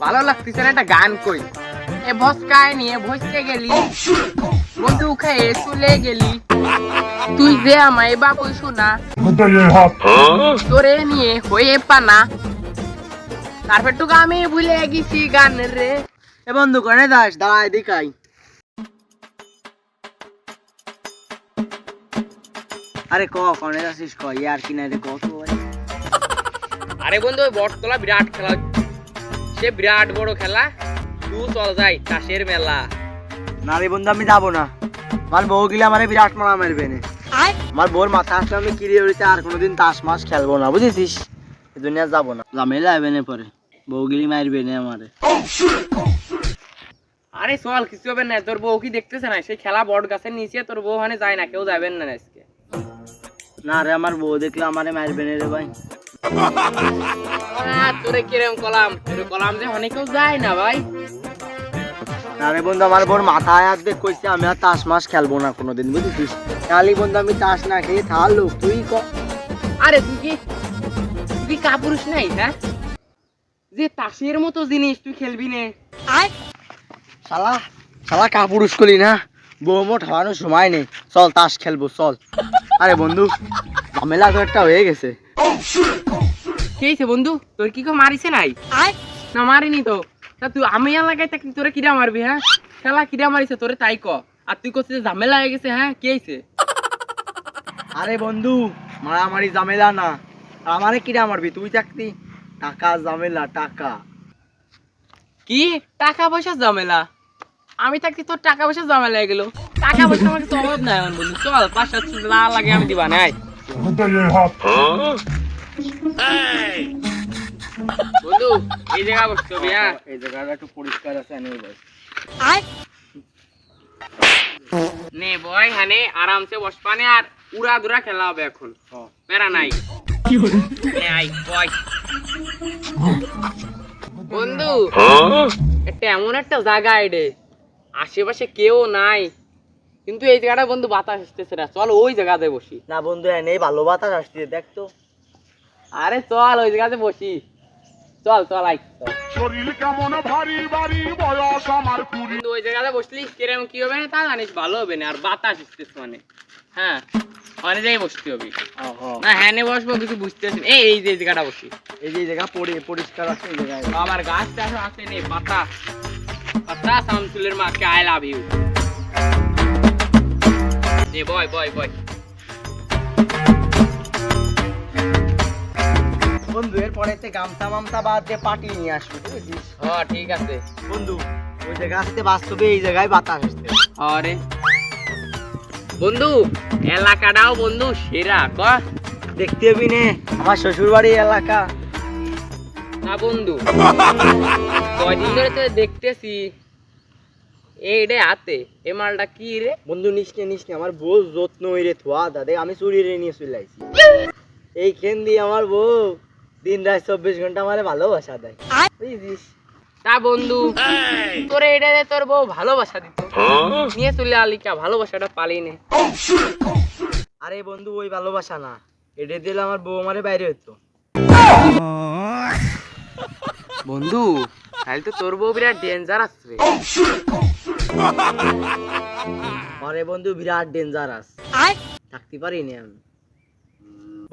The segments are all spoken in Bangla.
ভালো লাগতেছে গান কই ভসকায় নিয়ে গেলি। তুই যে আমায় বাবু শোনা। তোরে নিয়ে হয়ে পানা। তারপর টুকু আমি ভুলে গেছি গান রে। বন্ধু কনে দাস, দাঁড়া এদিকাই আরে ক কনে দাসিস ক ইয়ার কি না রে কত আরে বন্ধু ওই বটতলা বিরাট খেলা। সে বিরাট বড় খেলা। তুই চল যাই তাসের মেলা। না রে বন্ধু আমি যাব না। আমার বউ গিলে আমারে বিরাট মারা মারবে না। আমার বউর মাথা আসলে আমি কিরে উড়িতে আর কোনোদিন তাস মাস খেলব না বুঝেছিস? এই দুনিয়া যাব না। ঝামেলা হবে না পরে। বউ গিলি মারবে না আমারে। আরে চল কিছু হবে না। তোর বউ কি দেখতেছে না? সেই খেলা বট গাছের নিচে তোর বউ ওখানে যায় না কেউ যাবেন না না রে আমার বউ দেখলে আমারে মারবে না রে ভাই। তোরে কিরম কলাম? তোরে কলাম যে অনেকেও যায় না ভাই। না রে বন্ধু আমার বউর মাথায় হাত দেখ কইছে আমি আর তাস মাস খেলব না কোনোদিন বুঝেছিস? তাহলে বন্ধু আমি তাস না খেয়ে থাকল তুই ক। আরে তুই কি তুই কাপুরুষ নাই হ্যাঁ? যে তাসের মতো জিনিস তুই খেলবি নে। শালা শালা কাপুরুষ করলি না? বৌমো ঠাওয়ানোর সময় নেই। চল তাস খেলব চল। আরে বন্ধু ঝামেলা তো একটা হয়ে গেছে। কি বন্ধু? তোর কি কেউ মারিছে নাই? না মারিনি তো। তা তুই আমি এলাকায় থাকি তোরে কিরা মারবি হ্যাঁ? খেলা কিরা মারিছে তোরে তাই ক। আর তুই করছিস ঝামেলা হয়ে গেছে হ্যাঁ? কি হয়েছে? আরে বন্ধু মারামারি ঝামেলা না। আর আমারে কিরা মারবি? তুই থাকতি টাকা ঝামেলা টাকা। কি? টাকা পয়সা ঝামেলা? আমি থাকতে তোর টাকা পয়সা ঝামেলা হয়ে গেল। টাকা পয়সা আমাকে তো অভাব নাই আমার বন্ধু। চল পাঁচ সাতশো না লাগে আমি দিবা নাই। বন্ধু এই জায়গা বসতে হবে হ্যাঁ? এই জায়গাটা একটু পরিষ্কার আছে এনে ভাই নে বয় হানে আরামসে বসপানে আর উড়া দুরা খেলা হবে এখন। প্যারা নাই। নে আই বয়। বন্ধু একটা এমন একটা জায়গা এডে আশেপাশে কেউ নাই। কিন্তু এই জায়গাটা বন্ধু বাতাস আসতেছে না। চল ওই জায়গাতে বসি। না বন্ধু এনে ভালো বাতাস আসছে দেখ তো। আরে চল ওই জায়গাতে বসি। চল চল আই শরীর কেমন ভারী ভারী বয়স আমার কুড়ি। কিন্তু ওই জায়গাতে বসলি কিরম কি হবে না তা জানিস ভালো হবে না। আর বাতাস আসতেছে মানে। হ্যাঁ অনেক জায়গায় বসতে হবে। না হ্যাঁ নে বসবো কিছু বুঝতেছি এই এই যে জায়গাটা বসি। এই যে জায়গা পরি পরিষ্কার আছে এই জায়গায়। আমার গাছটা এখন আছে নেই পাতা পাতা শামসুলের মাকে আই লাভ ইউ নে বয় বয় বয়। বন্ধু এর গামছা বাদ দিয়ে পাটি নিয়ে আসবে বুঝেছিস? হ্যাঁ ঠিক আছে। বন্ধু ওই জায়গা আসতে বাস্তবে এই জায়গায় বাতাস আসছে। আরে। বন্ধু এলাকাটাও বন্ধু সেরা ক দেখতে হবি নে আমার শ্বশুর বাড়ি এলাকা। না বন্ধু। কয়দিন ধরে তো দেখতেছি। এইটা হাতে। এ মালটা কি রে? বন্ধু নিসনে নিসনে আমার বউ যত্ন হইরে থোয়া দাদে আমি চুরি রে নিয়ে চলে আইছি। এই খেন দিয়ে আমার বউ দিন রাত চব্বিশ ঘণ্টা আমারে ভালোবাসা দেয়। বুঝিস? তা বন্ধু তোর এটা তোর বউ ভালোবাসা দিত? নিয়ে চলে আলিকা ভালোবাসাটা পালি নে। আরে বন্ধু ওই ভালোবাসা না। এটা দিলে আমার বউ আমারে বাইরে হতো বন্ধু তাহলে তো তোর বউ বিরাট ডেঞ্জার আসবে আরে বন্ধু বিরাট ডেঞ্জারাস থাকতে পারি না আমি।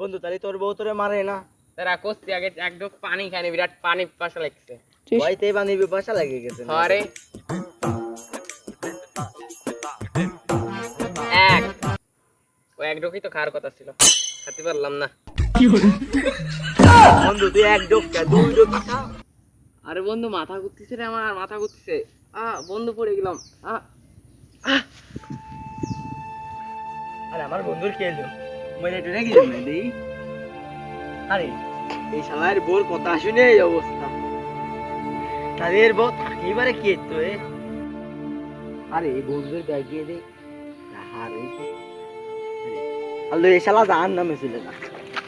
বন্ধু তাহলে তোর বউ তোরে মারে না। তারা আগে এক ঢোক পানি খানি বিরাট পানি পাশা লাগছে। ভয়তেই বানি বিপাশা লাগে গেছে। আরে এক। ও এক ঢোকই তো খাওয়ার কথা ছিল। খাতে পারলাম না। বন্ধু তুই এক ডোক দুই ডোক আরে বন্ধু মাথা ঘুরতেছে রে আমার মাথা ঘুরতেছে। আ বন্ধু পড়ে গেলাম। আ আরে আমার বন্ধুর কে এলো টুনে দেই। আরে এই শালার বোর কথা শুনে এই অবস্থা। তাদের বউ থাকিবারে কে তো এ? আরে এই বন্ধুর ব্যাগিয়ে দে। আরে আল্লাহ এই শালা জাহান নামে ছিল না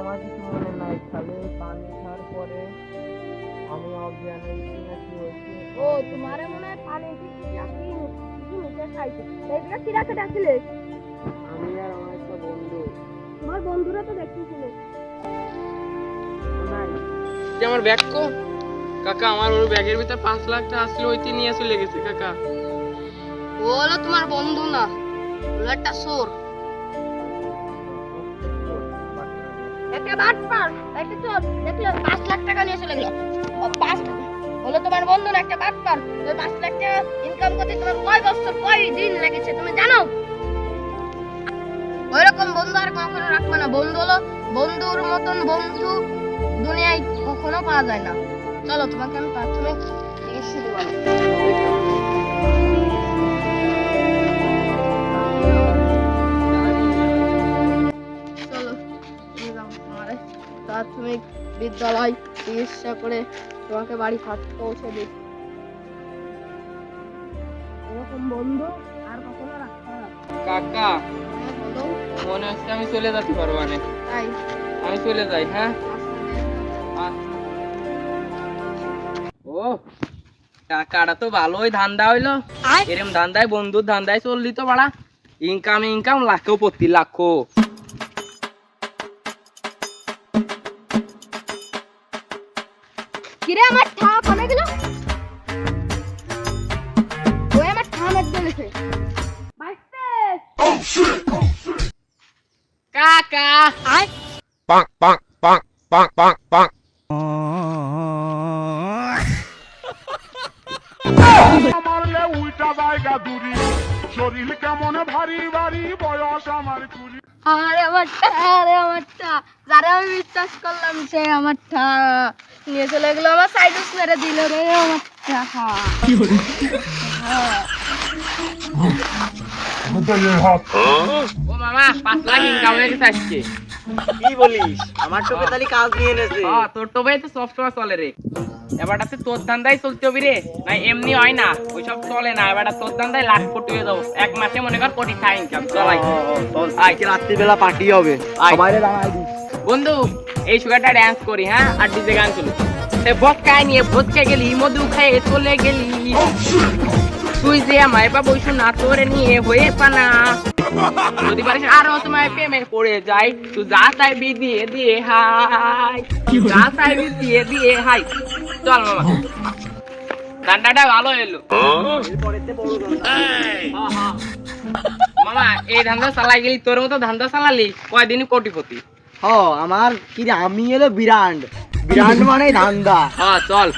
আমার কিছু মনে নাই। খালি পানি খাওয়ার পরে আমি অজ্ঞান হয়েছি না কি হয়েছে ও তোমারে মনে হয় পানি খাইছে। আমি আর আমার একটা বন্ধু। তোমার বন্ধুরা তো দেখতেছিল। আমার ব্যাগ কো। কাকা আমার ওর ব্যাগের ভিতর পাঁচ লাখ টাকা আসলে ওইটি নিয়ে চলে গেছে কাকা। ও হলো তোমার বন্ধু না হলো একটা সোর পাঁচ লাখ টাকা নিয়ে চলে গেল। হলো তোমার বন্ধু একটা পাঁচ লাখ টাকা ইনকাম করতে তোমার কয় বছর, কয় দিন লেগেছে, তুমি জানো? ওইরকম বন্ধু আর কখনো রাখবে না। বন্ধু হলো বন্ধুর মতন বন্ধু দুনিয়ায় কখনো পাওয়া যায় না। চলো তোমাকে আমি প্রাথমিক চিকিৎসা দেবো। প্রাথমিক বিদ্যালয় চিকিৎসা করে তোমাকে বাড়ি হাত পৌঁছে দিই। এরকম বন্ধু আর কখনো রাখতে কাকা হ্যাঁ, মনে হচ্ছে আমি চলে যেতে পারব মানে তাই? আমি চলে যাই হ্যাঁ? ও টাকাটা তো ভালোই ধান্দা হইল। এরম ধান্দায় বন্ধুর ধান্দায় চললি তো বাড়া। ইনকাম ইনকাম লাখো প্রতি লাখো। কিরে আমার ঠা কমে গেল ওই আমার ঠা মেট বলেছে কাকা। আয়. মারলে উল্টা জায়গা দূরি। শরীর কেমন ভারী ভারী বয়স আমার কুড়ি। আরে আমার আরে আমার যারা আমি বিশ্বাস করলাম সে আমার ঠা নিয়ে চলে গেলো আমার সাইডুস মেরে দিল রে আমার। ও মামা পাঁচ লাখ ইনকাম হয়ে গেছে আজকে কি বলিস? আমার চোখে তালি কাজ নিয়ে এনেছে। হ্যাঁ তোর তো তো সবসময় চলে রে। এবারটাতে তোর ধান্দাই চলতে হবে রে। না এমনি হয় না। ওইসব চলে না। এবারটা তোর ধান্দায় লাখ কোটি হয়ে যাব। এক মাসে মনে কর কোটি টাকা ইনকাম চলাই আজকে রাত্রিবেলা পার্টি হবে। বন্ধু এই সুগারটা ড্যান্স করি হ্যাঁ? আর ডিজে গান চলুক বস খায় নিয়ে ভোজকে গেলি মধু খেয়ে চলে গেলি। তুই যে আমায় বা বইসু না তোরে নিয়ে হয়ে পানা যদি পারিস আরও তোমায় প্রেমে পড়ে যাই। তুই যা চাইবি দিয়ে দিয়ে হাই। যা চাইবি দিয়ে দিয়ে হাই। চল মামা। গানটা ভালো এলো। মামা এই ধান্দা চালাই গেলি তোর মতো ধান্দা চালালি কয়দিন কোটিপতি? হ আমার কি আমি এলো বিরান্ড। বিরান্ড মানে ধান্দা। হ্যাঁ চল।